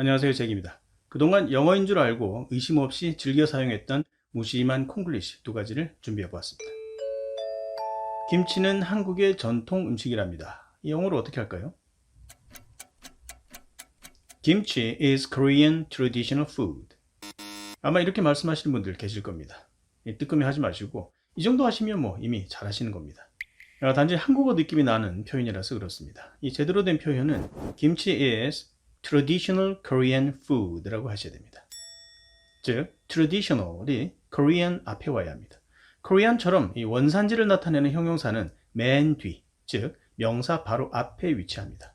안녕하세요 잭입니다. 그동안 영어인 줄 알고 의심 없이 즐겨 사용했던 무심한 콩글리시 두 가지를 준비해 보았습니다. 김치는 한국의 전통 음식이랍니다. 이 영어로 어떻게 할까요? 김치 is Korean traditional food. 아마 이렇게 말씀하시는 분들 계실 겁니다. 이 뜨끔해 하지 마시고 이 정도 하시면 뭐 이미 잘 하시는 겁니다. 아, 단지 한국어 느낌이 나는 표현이라서 그렇습니다. 이 제대로 된 표현은 김치 is traditional Korean food라고 하셔야 됩니다. 즉, traditional이 Korean 앞에 와야 합니다. Korean처럼 이 원산지를 나타내는 형용사는 맨 뒤, 즉 명사 바로 앞에 위치합니다.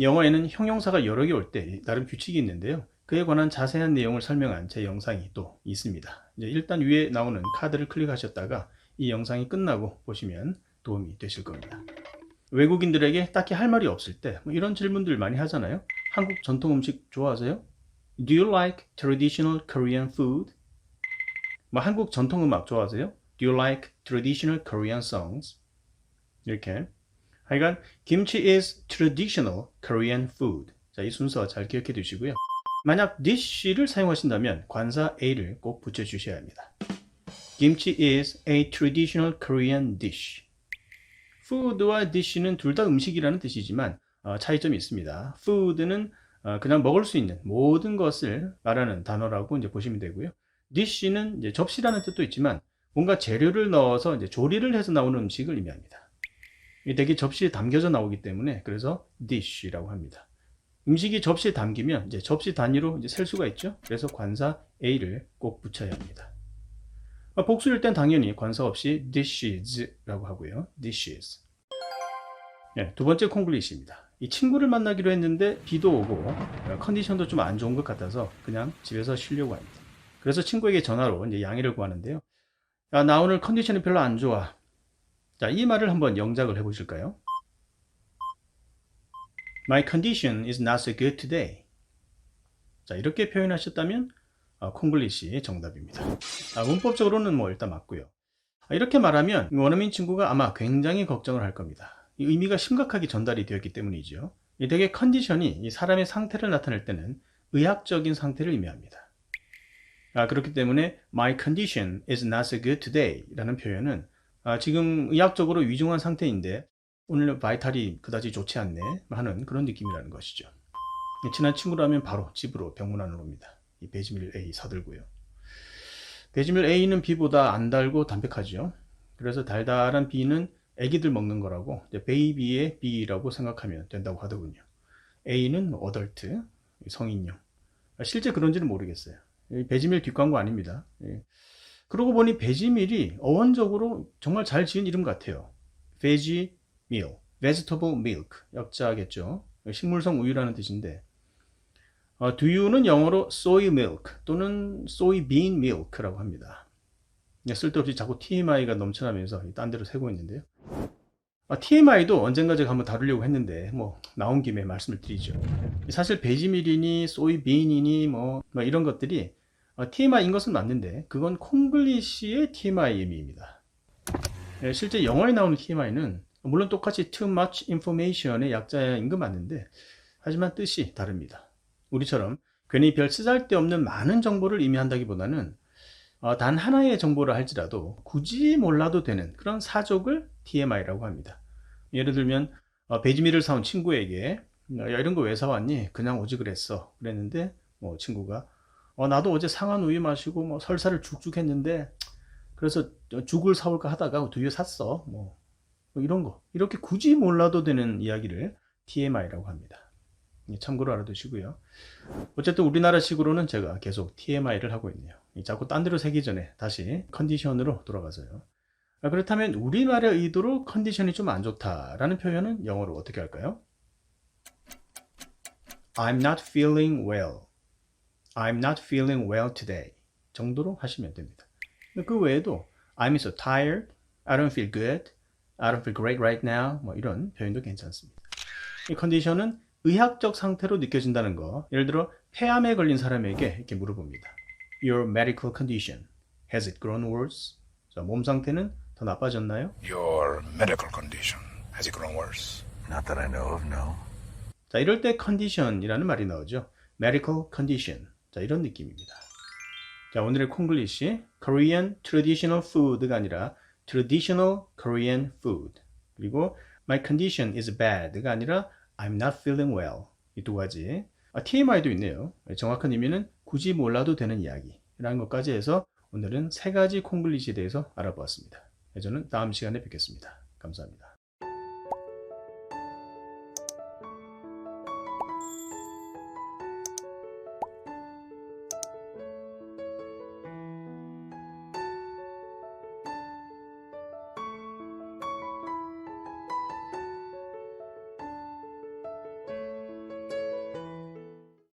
영어에는 형용사가 여러 개 올 때 나름 규칙이 있는데요. 그에 관한 자세한 내용을 설명한 제 영상이 또 있습니다. 일단 위에 나오는 카드를 클릭하셨다가 이 영상이 끝나고 보시면 도움이 되실 겁니다. 외국인들에게 딱히 할 말이 없을 때 뭐 이런 질문들 많이 하잖아요. 한국 전통 음식 좋아하세요? Do you like traditional Korean food? 뭐 한국 전통 음악 좋아하세요? Do you like traditional Korean songs? 이렇게. 하여간 김치 is traditional Korean food. 자, 이 순서 잘 기억해 두시고요. 만약 dish를 사용하신다면 관사 a를 꼭 붙여 주셔야 합니다. 김치 is a traditional Korean dish. food와 dish는 둘 다 음식이라는 뜻이지만 어, 차이점이 있습니다. food는 어, 그냥 먹을 수 있는 모든 것을 말하는 단어라고 이제 보시면 되고요. dish는 이제 접시라는 뜻도 있지만 뭔가 재료를 넣어서 이제 조리를 해서 나오는 음식을 의미합니다. 이 되게 접시에 담겨져 나오기 때문에 그래서 dish라고 합니다. 음식이 접시에 담기면 이제 접시 단위로 이제 셀 수가 있죠. 그래서 관사 a를 꼭 붙여야 합니다. 아, 복수일 땐 당연히 관사 없이 dishes라고 하고요. dishes. 네, 두 번째 콩글리시입니다. 이 친구를 만나기로 했는데 비도 오고 어, 컨디션도 좀 안 좋은 것 같아서 그냥 집에서 쉬려고 합니다. 그래서 친구에게 전화로 이제 양해를 구하는데요. 야, 나 오늘 컨디션이 별로 안 좋아. 자, 이 말을 한번 영작을 해보실까요? My condition is not so good today. 자, 이렇게 표현하셨다면 어, 콩글리시 정답입니다. 아, 문법적으로는 뭐 일단 맞고요. 아, 이렇게 말하면 원어민 친구가 아마 굉장히 걱정을 할 겁니다. 이 의미가 심각하게 전달이 되었기 때문이죠. 이 되게 컨디션이 이 사람의 상태를 나타낼 때는 의학적인 상태를 의미합니다. 아, 그렇기 때문에 my condition is not so good today 라는 표현은 아, 지금 의학적으로 위중한 상태인데 오늘 바이탈이 그다지 좋지 않네 하는 그런 느낌이라는 것이죠. 친한 친구라면 바로 집으로 병문안으로 옵니다. 이 베지밀 A 사들고요. 베지밀 A는 B보다 안 달고 담백하죠. 그래서 달달한 B는 애기들 먹는 거라고 베이비의 B라고 생각하면 된다고 하더군요. A는 어덜트, 성인용. 실제 그런지는 모르겠어요. 베지밀 뒷광고 아닙니다. 예. 그러고 보니 베지밀이 어원적으로 정말 잘 지은 이름 같아요. 베지 밀, vegetable milk 역자겠죠. 식물성 우유라는 뜻인데 어, 두유는 영어로 soy milk 또는 soybean milk라고 합니다. 쓸데없이 자꾸 TMI가 넘쳐나면서 딴 데로 새고 있는데요. 아, TMI도 언젠가 제가 한번 다루려고 했는데 뭐 나온 김에 말씀을 드리죠. 사실 베지밀이니 소이빈이니 뭐, 뭐 이런 것들이 어, TMI인 것은 맞는데 그건 콩글리시의 TMI 의미입니다. 예, 실제 영어에 나오는 TMI는 물론 똑같이 too much information의 약자인 건 맞는데 하지만 뜻이 다릅니다. 우리처럼 괜히 별 쓰잘데없는 많은 정보를 의미한다기보다는 어, 단 하나의 정보를 할지라도 굳이 몰라도 되는 그런 사족을 TMI라고 합니다. 예를 들면 어, 베지밀을 사온 친구에게 야, 이런 거 왜 사왔니? 그냥 오지 그랬어. 그랬는데 뭐 친구가 어, 나도 어제 상한 우유 마시고 뭐 설사를 죽죽 했는데 그래서 죽을 사올까 하다가 두유 샀어. 뭐, 뭐 이런 거 이렇게 굳이 몰라도 되는 이야기를 TMI라고 합니다. 참고로 알아두시고요. 어쨌든 우리나라식으로는 제가 계속 TMI를 하고 있네요. 자꾸 딴 데로 새기 전에 다시 컨디션으로 돌아가서요. 아, 그렇다면 우리말의 의도로 컨디션이 좀 안 좋다라는 표현은 영어로 어떻게 할까요? I'm not feeling well. I'm not feeling well today. 정도로 하시면 됩니다. 그 외에도 I'm so tired. I don't feel good. I don't feel great right now. 뭐 이런 표현도 괜찮습니다. 이 컨디션은 의학적 상태로 느껴진다는 거. 예를 들어 폐암에 걸린 사람에게 이렇게 물어봅니다. Your medical condition has it grown worse? 자, 몸 상태는 더 나빠졌나요? Your medical condition has it grown worse? Not that I know of, no. 자, 이럴 때 condition이라는 말이 나오죠. medical condition. 자, 이런 느낌입니다. 자, 오늘의 콩글리시 Korean traditional food가 아니라 traditional Korean food. 그리고 my condition is bad가 아니라 I'm not feeling well. 이 두 가지. 아, TMI도 있네요. 정확한 의미는 굳이 몰라도 되는 이야기라는 것까지 해서 오늘은 세 가지 콩글리시에 대해서 알아보았습니다. 저는 다음 시간에 뵙겠습니다. 감사합니다.